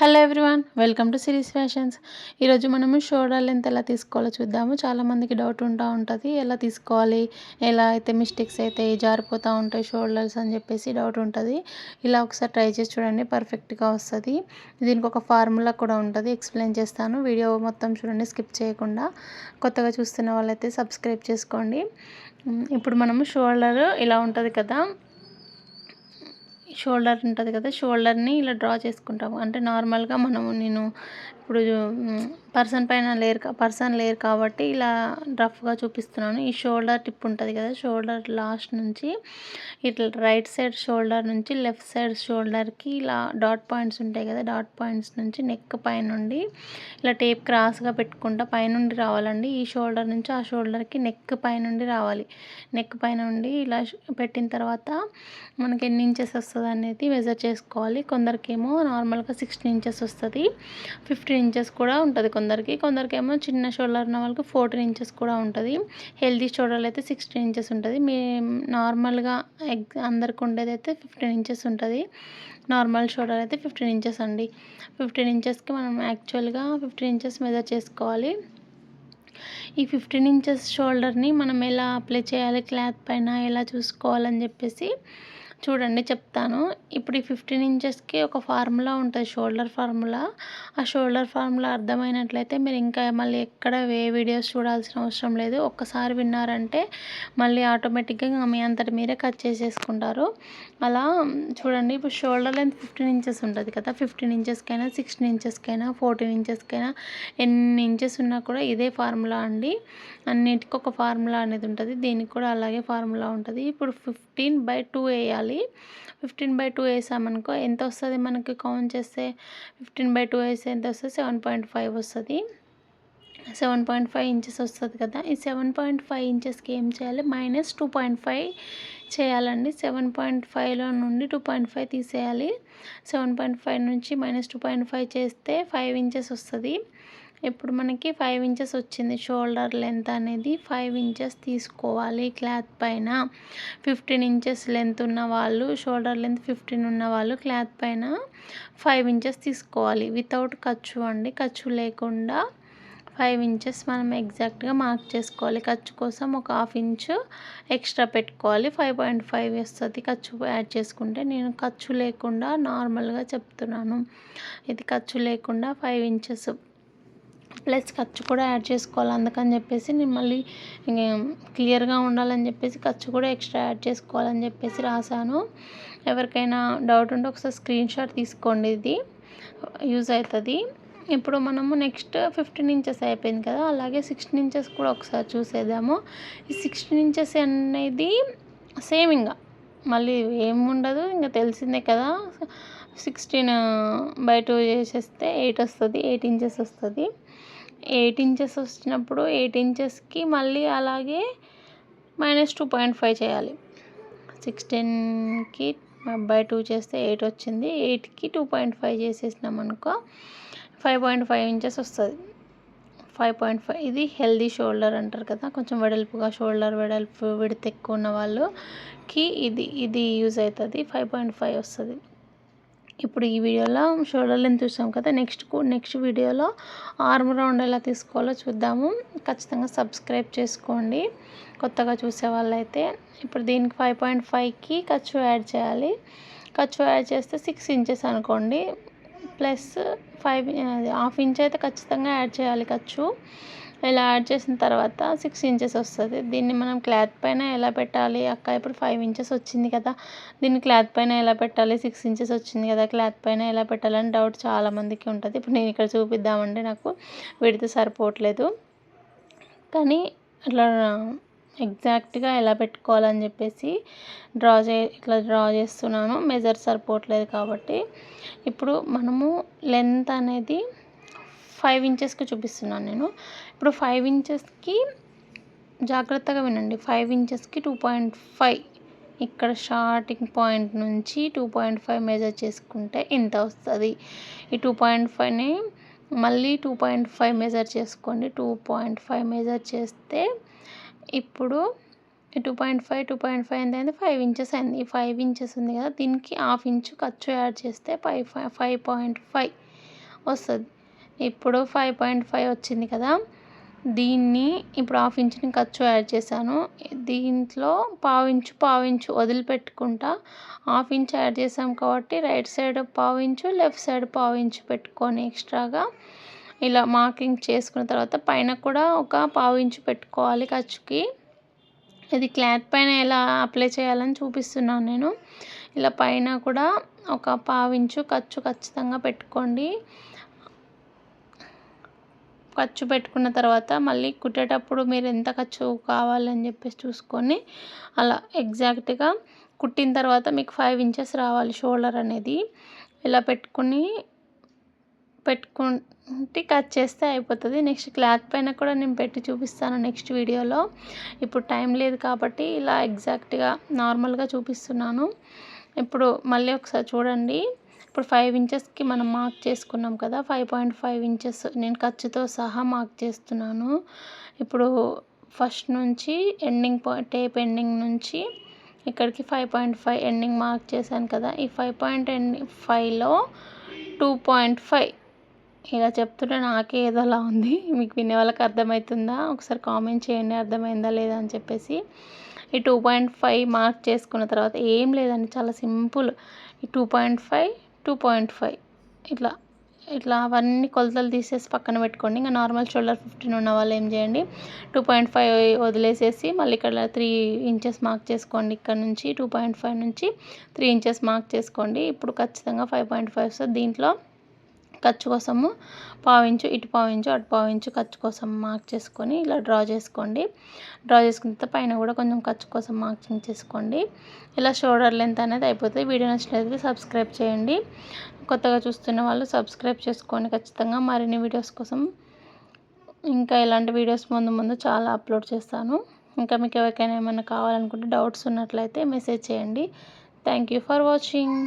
Hello everyone welcome to series fashions. ఈరోజు మనము shoulder length ఎలా తీసుకోవాలో చూద్దాము. చాలామందికి డౌట్ ఉంటా ఉంటుంది ఎలా తీసుకోవాలి ఎలా అయితే మిస్టేక్స్ అయితే జారిపోతూ ఉంటాయి షోల్డర్స్ అని చెప్పేసి డౌట్ ఉంటుంది. ఇలా ఒకసారి ట్రై చేసి చూడండి పర్ఫెక్ట్గా వస్తుంది. దీనికి ఒక ఫార్ములా కూడా ఉంటుంది ఎక్స్ప్లెయిన్ చేస్తాను. వీడియో మొత్తం చూడండి స్కిప్ చేయకుండా. కొత్తగా చూస్తున్న వాళ్ళైతే సబ్స్క్రైబ్ చేసుకోండి. ఇప్పుడు మనము షోల్డర్ ఇలా ఉంటుంది కదా షోల్డర్ ఉంటుంది కదా షోల్డర్ని ఇలా డ్రా చేసుకుంటాము. అంటే నార్మల్గా మనము నేను ఇప్పుడు పర్సన్ పైన లేరు పర్సన్ లేరు కాబట్టి ఇలా రఫ్గా చూపిస్తున్నాను. ఈ షోల్డర్ టిప్ ఉంటుంది కదా షోల్డర్ లాస్ట్ నుంచి ఇట్లా రైట్ సైడ్ షోల్డర్ నుంచి లెఫ్ట్ సైడ్ షోల్డర్కి ఇలా డాట్ పాయింట్స్ ఉంటాయి కదా డాట్ పాయింట్స్ నుంచి నెక్ పైనుండి ఇలా టేప్ క్రాస్గా పెట్టుకుంటా పైనుండి రావాలండి. ఈ షోల్డర్ నుంచి ఆ షోల్డర్కి నెక్ పైనుండి రావాలి. నెక్ పైనుండి ఇలా పెట్టిన తర్వాత మనకి ఎన్ని ఇంచెస్ వస్తుంది అనేది మెజర్ చేసుకోవాలి. కొందరికేమో నార్మల్గా సిక్స్టీన్ ఇంచెస్ వస్తుంది ఫిఫ్టీన్ ఇంచెస్ కూడా ఉంటుంది కొందరికి. కొందరికి ఏమో చిన్న షోల్డర్ ఉన్న వాళ్ళకి ఫోర్టీన్ ఇంచెస్ కూడా ఉంటుంది. హెల్దీ షోల్డర్లు అయితే సిక్స్టీన్ ఇంచెస్ ఉంటుంది. మీ నార్మల్గా ఎగ్ అందరికి ఉండేది అయితే ఫిఫ్టీన్ ఇంచెస్ ఉంటుంది. నార్మల్ షోల్డర్ అయితే ఫిఫ్టీన్ ఇంచెస్ అండి. ఫిఫ్టీన్ ఇంచెస్కి మనం యాక్చువల్గా ఫిఫ్టీన్ ఇంచెస్ మెజర్ చేసుకోవాలి. ఈ ఫిఫ్టీన్ ఇంచెస్ షోల్డర్ని మనం ఎలా అప్లై చేయాలి క్లాత్ పైన ఎలా చూసుకోవాలని చెప్పేసి చూడండి చెప్తాను. ఇప్పుడు ఈ ఫిఫ్టీన్ ఇంచెస్కి ఒక ఫార్ములా ఉంటుంది షోల్డర్ ఫార్ములా. ఆ షోల్డర్ ఫార్ములా అర్థమైనట్లయితే మీరు ఇంకా మళ్ళీ ఎక్కడ ఏ వీడియోస్ చూడాల్సిన అవసరం లేదు. ఒక్కసారి విన్నారంటే మళ్ళీ ఆటోమేటిక్గా మీ అంతటి మీరే కట్ చేసేసుకుంటారు. అలా చూడండి ఇప్పుడు షోల్డర్ లెంత్ ఫిఫ్టీన్ ఇంచెస్ ఉంటుంది కదా ఫిఫ్టీన్ ఇంచెస్కైనా సిక్స్టీన్ ఇంచెస్కైనా ఫోర్టీన్ ఇంచెస్కైనా ఎన్ని ఇంచెస్ ఉన్నా కూడా ఇదే ఫార్ములా అండి. అన్నిటికీ ఒక ఫార్ములా అనేది ఉంటుంది దీనికి కూడా అలాగే ఫార్ములా ఉంటుంది. ఇప్పుడు ఫిఫ్టీన్ బై టూ వేయాలి. ఫిఫ్టీన్ బై టూ వేసామనుకో ఎంత వస్తుంది మనకి కౌంట్ చేస్తే? ఫిఫ్టీన్ బై టూ వేస్తే ఎంత వస్తుంది? సెవెన్ పాయింట్ ఫైవ్ వస్తుంది. సెవెన్ పాయింట్ ఫైవ్ ఇంచెస్ వస్తుంది కదా? ఈ సెవెన్ పాయింట్ ఫైవ్ ఇంచెస్కి ఏం చేయాలి? మైనస్ టూ పాయింట్ ఫైవ్ చేయాలండి. సెవెన్ పాయింట్ ఫైవ్లో నుండి టూ పాయింట్ ఫైవ్ తీసేయాలి. సెవెన్ పాయింట్ ఫైవ్ నుంచి మైనస్ టూ పాయింట్ ఫైవ్ చేస్తే ఫైవ్ ఇంచెస్ వస్తుంది. ఇప్పుడు మనకి ఫైవ్ ఇంచెస్ వచ్చింది. షోల్డర్ లెంత్ అనేది ఫైవ్ ఇంచెస్ తీసుకోవాలి. క్లాత్ పైన ఫిఫ్టీన్ ఇంచెస్ లెంత్ ఉన్న వాళ్ళు షోల్డర్ లెంత్ ఫిఫ్టీన్ ఉన్న వాళ్ళు క్లాత్ పైన ఫైవ్ ఇంచెస్ తీసుకోవాలి. వితౌట్ ఖర్చు అండి. ఖర్చు లేకుండా ఫైవ్ ఇంచెస్ మనం ఎగ్జాక్ట్గా మార్క్ చేసుకోవాలి. ఖర్చు కోసం ఒక హాఫ్ ఇంచు ఎక్స్ట్రా పెట్టుకోవాలి. ఫైవ్ పాయింట్ ఫైవ్ వస్తుంది. ఖర్చు యాడ్ చేసుకుంటే నేను ఖర్చు లేకుండా నార్మల్గా చెప్తున్నాను. ఇది ఖర్చు లేకుండా ఫైవ్ ఇంచెస్ ప్లస్ ఖర్చు కూడా యాడ్ చేసుకోవాలి అందుకని చెప్పేసి నేను మళ్ళీ క్లియర్గా ఉండాలని చెప్పేసి ఖర్చు కూడా ఎక్స్ట్రా యాడ్ చేసుకోవాలని చెప్పేసి రాశాను. ఎవరికైనా డౌట్ ఉంటే ఒకసారి స్క్రీన్ షాట్ తీసుకోండి ఇది. యూజ్ అవుతుంది. ఇప్పుడు మనము నెక్స్ట్ ఫిఫ్టీన్ ఇంచెస్ అయిపోయింది కదా అలాగే సిక్స్టీన్ ఇంచెస్ కూడా ఒకసారి చూసేద్దాము. ఈ సిక్స్టీన్ ఇంచెస్ అనేది సేమ్ ఇంకా మళ్ళీ ఏముండదు ఇంకా తెలిసిందే కదా. సిక్స్టీన్ బై టూ చేసేస్తే ఎయిట్ వస్తుంది ఎయిట్ ఇంచెస్ వస్తుంది. ఎయిట్ ఇంచెస్ వచ్చినప్పుడు ఎయిట్ ఇంచెస్కి మళ్ళీ అలాగే మైనస్ టూ పాయింట్ ఫైవ్ చేయాలి. సిక్స్టీన్కి బై టూ చేస్తే ఎయిట్ వచ్చింది. ఎయిట్కి టూ పాయింట్ ఫైవ్ చేసేసినాం అనుకో ఫైవ్ పాయింట్ ఫైవ్ ఇంచెస్ వస్తుంది. ఫైవ్ పాయింట్ ఫైవ్ ఇది హెల్దీ షోల్డర్ అంటారు కదా కొంచెం వెడల్పుగా షోల్డర్ వెడల్పు విడత ఎక్కువ ఉన్న వాళ్ళకి ఇది ఇది యూజ్ అవుతుంది. ఫైవ్ పాయింట్ ఫైవ్ వస్తుంది. ఇప్పుడు ఈ వీడియోలో షోల్డర్ లెంత్ చూసాం కదా నెక్స్ట్ నెక్స్ట్ వీడియోలో ఆర్మ్ రౌండ్ ఎలా తీసుకోవాలో చూద్దాము. ఖచ్చితంగా సబ్స్క్రైబ్ చేసుకోండి. కొత్తగా చూసే వాళ్ళైతే ఇప్పుడు దీనికి ఫైవ్ పాయింట్ ఫైవ్కి ఖర్చు యాడ్ చేయాలి. ఖర్చు యాడ్ చేస్తే సిక్స్ ఇంచెస్ అనుకోండి. ప్లస్ ఫైవ్ హాఫ్ ఇంచ్ అయితే ఖచ్చితంగా యాడ్ చేయాలి ఖర్చు. ఇలా యాడ్ చేసిన తర్వాత సిక్స్ ఇంచెస్ వస్తుంది. దీన్ని మనం క్లాత్ పైన ఎలా పెట్టాలి? అక్క ఇప్పుడు ఫైవ్ ఇంచెస్ వచ్చింది కదా. దీన్ని క్లాత్ పైన ఎలా పెట్టాలి? సిక్స్ ఇంచెస్ వచ్చింది కదా. క్లాత్ పైన ఎలా పెట్టాలని డౌట్ చాలామందికి ఉంటుంది. ఇప్పుడు నేను ఇక్కడ చూపిద్దామంటే నాకు. విడితే సరిపోవట్లేదు. కానీ అట్లా ఎగ్జాక్ట్గా ఎలా పెట్టుకోవాలని చెప్పేసి డ్రా చే ఇట్లా డ్రా చేస్తున్నాను. మెజర్ సరిపోవట్లేదు కాబట్టి. ఇప్పుడు మనము లెంత్ అనేది ఫైవ్ ఇంచెస్కి చూపిస్తున్నాను నేను. ఇప్పుడు ఫైవ్ ఇంచెస్కి జాగ్రత్తగా వినండి. ఫైవ్ ఇంచెస్కి టూ పాయింట్ ఫైవ్ ఇక్కడ స్టార్టింగ్ పాయింట్ నుంచి టూ పాయింట్ ఫైవ్ మెజర్ చేసుకుంటే ఇంత వస్తుంది? ఈ టూ పాయింట్ ఫైవ్ని మళ్ళీ టూ పాయింట్ ఫైవ్ మెజర్ చేసుకోండి. టూ పాయింట్ ఫైవ్ మెజర్ చేస్తే ఇప్పుడు two point five two point five ఎంత అయింది? ఫైవ్ ఇంచెస్ అయింది. ఈ ఫైవ్ ఇంచెస్ ఉంది కదా దీనికి హాఫ్ ఇంచు ఖర్చు యాడ్ చేస్తే ఫైవ్ ఫైవ్ పాయింట్ ఫైవ్ వస్తుంది. ఇప్పుడు ఫైవ్ పాయింట్ ఫైవ్ వచ్చింది కదా. దీన్ని ఇప్పుడు హాఫ్ ఇంచుని ఖర్చు యాడ్ చేశాను. దీంట్లో పావించు పావించు వదిలిపెట్టుకుంటా. హాఫ్ ఇంచ్ యాడ్ చేసాం కాబట్టి రైట్ సైడ్ పావించు లెఫ్ట్ సైడ్ పావించు పెట్టుకొని ఎక్స్ట్రాగా ఇలా మార్కింగ్ చేసుకున్న తర్వాత పైన కూడా ఒక పావించు పెట్టుకోవాలి ఖర్చుకి. ఇది క్లాత్ పైన ఎలా అప్లై చేయాలని చూపిస్తున్నాను నేను. ఇలా పైన కూడా ఒక పావించు ఖర్చు ఖచ్చితంగా పెట్టుకోండి. ఖర్చు పెట్టుకున్న తర్వాత మళ్ళీ కుట్టేటప్పుడు మీరు ఎంత ఖర్చు కావాలని చెప్పేసి చూసుకొని అలా ఎగ్జాక్ట్గా కుట్టిన తర్వాత మీకు ఫైవ్ ఇంచెస్ రావాలి షోల్డర్ అనేది. ఇలా పెట్టుకుని పెట్టుకుంటే కట్ చేస్తే అయిపోతుంది. నెక్స్ట్ క్లాత్ పైన కూడా నేను పెట్టి చూపిస్తాను నెక్స్ట్ వీడియోలో. ఇప్పుడు టైం లేదు కాబట్టి ఇలా ఎగ్జాక్ట్గా నార్మల్గా చూపిస్తున్నాను. ఇప్పుడు మళ్ళీ ఒకసారి చూడండి. ఇప్పుడు ఫైవ్ ఇంచెస్కి మనం మార్క్ చేసుకున్నాం కదా ఫైవ్ పాయింట్ ఫైవ్ ఇంచెస్ నేను ఖర్చుతో సహా మార్క్ చేస్తున్నాను. ఇప్పుడు ఫస్ట్ నుంచి ఎండింగ్ పాయింట్ టేప్ ఎండింగ్ నుంచి ఇక్కడికి five point five ending mark చేశాను కదా ఈ ఫైవ్ పాయింట్ ఎండింగ్ ఫైవ్లో టూ పాయింట్ ఫైవ్ ఇలా చెప్తుంటే నాకే ఏదోలా ఉంది. మీకు వినే వాళ్ళకి అర్థమవుతుందా ఒకసారి కామెంట్ చేయండి అర్థమైందా లేదా అని చెప్పేసి. ఈ టూ పాయింట్ ఫైవ్ మార్క్ చేసుకున్న తర్వాత ఏం లేదండి చాలా సింపుల్ ఈ two point five two point five. ఇట్లా ఇట్లా అవన్నీ కొలతలు తీసేసి పక్కన పెట్టుకోండి. ఇంకా నార్మల్ షోల్డర్ ఫిఫ్టీన్ ఉన్న వాళ్ళు ఏం చేయండి? టూ పాయింట్ ఫైవ్ వదిలేసేసి మళ్ళీ ఇక్కడ త్రీ ఇంచెస్ మార్క్ చేసుకోండి. ఇక్కడ నుంచి టూ పాయింట్ ఫైవ్ నుంచి త్రీ ఇంచెస్ మార్క్ చేసుకోండి. ఇప్పుడు ఖచ్చితంగా ఫైవ్ పాయింట్ ఫైవ్ వస్తుంది దీంట్లో ఖర్చు కోసము పావించు ఇటు పావించు అటు పావించు ఖర్చు కోసం మార్క్ చేసుకొని ఇలా డ్రా చేసుకోండి. డ్రా చేసుకున్న తర్వాత పైన కూడా కొంచెం ఖర్చు కోసం మార్కింగ్ చేసుకోండి. ఇలా షోల్డర్ లెంత్ అనేది అయిపోతుంది. వీడియో నచ్చినట్లయితే సబ్స్క్రైబ్ చేయండి. కొత్తగా చూస్తున్న వాళ్ళు సబ్స్క్రైబ్ చేసుకోండి ఖచ్చితంగా మరిన్ని వీడియోస్ కోసం ఇంకా ఇలాంటి వీడియోస్ ముందు ముందు చాలా అప్లోడ్ చేస్తాను. ఇంకా మీకు ఎవరికైనా ఏమైనా కావాలనుకుంటే డౌట్స్ ఉన్నట్లయితే మెసేజ్ చేయండి. Thank you for watching